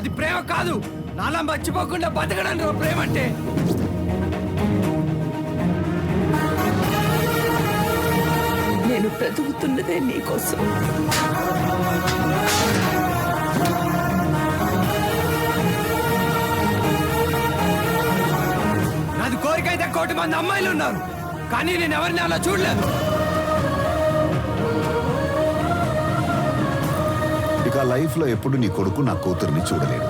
అది ప్రేమ కాదు. నాలా మర్చిపోకుండా బతకడం రా ప్రేమ అంటే నేను బ్రతుకుతున్నదే నీకోసం. నాది కోరిక అయితే కోటి మంది అమ్మాయిలు ఉన్నారు. కానీ నేను ఎవరిని అలా చూడలేదు. ఇక లైఫ్లో ఎప్పుడు నీ కొడుకు నా కూతుర్ని చూడలేడు.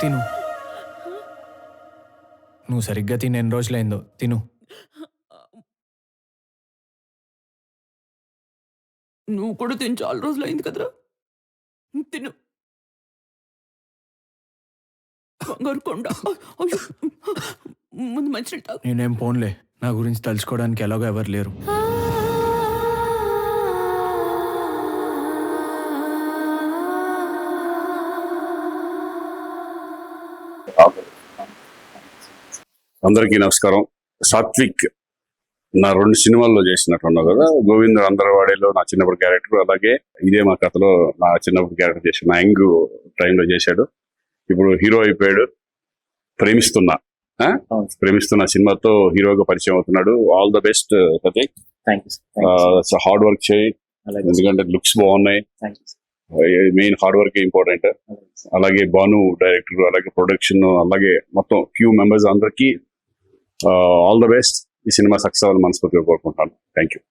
తిను. నువ్వు సరిగ్గా తిని ఎన్ని రోజులైందో తిను. నువ్వు కూడా తిని చాలా రోజులు అయింది కదరా. తిను. బంగారు కొండ అయ్యో. ముందు మంచి నేనేం పోన్లే. నా గురించి తలుచుకోవడానికి ఎలాగో ఎవరు లేరు. అందరికీ నమస్కారం. సాత్విక్ నా రెండు సినిమాల్లో చేసినట్టున్నావు కదా? గోవింద్ అందరవాడేలో నా చిన్నప్పుడు క్యారెక్టర్ అలాగే ఇదే మా కథలో నా చిన్నప్పుడు క్యారెక్టర్ చేసి నా యంగ్ టైంలో చేశాడు. ఇప్పుడు హీరో అయిపోయాడు. ప్రేమిస్తున్నా. ప్రేమిస్తున్న సినిమాతో హీరోగా పరిచయం అవుతున్నాడు. All the best Prateek hard work చేయి. ఎందుకంటే లుక్స్ బాగున్నాయి. మెయిన్ హార్డ్ వర్క్ ఇంపార్టెంట్ అలాగే భాను డైరెక్టర్ అలాగే ప్రొడక్షన్ అలాగే మొత్తం ఫ్యూ మెంబర్స్ అందరికీ ఆల్ ద బెస్ట్ ఈ సినిమా సక్సెస్ అవ్వాలని మనస్ఫూర్తిగా కోరుకుంటాను థ్యాంక్ యూ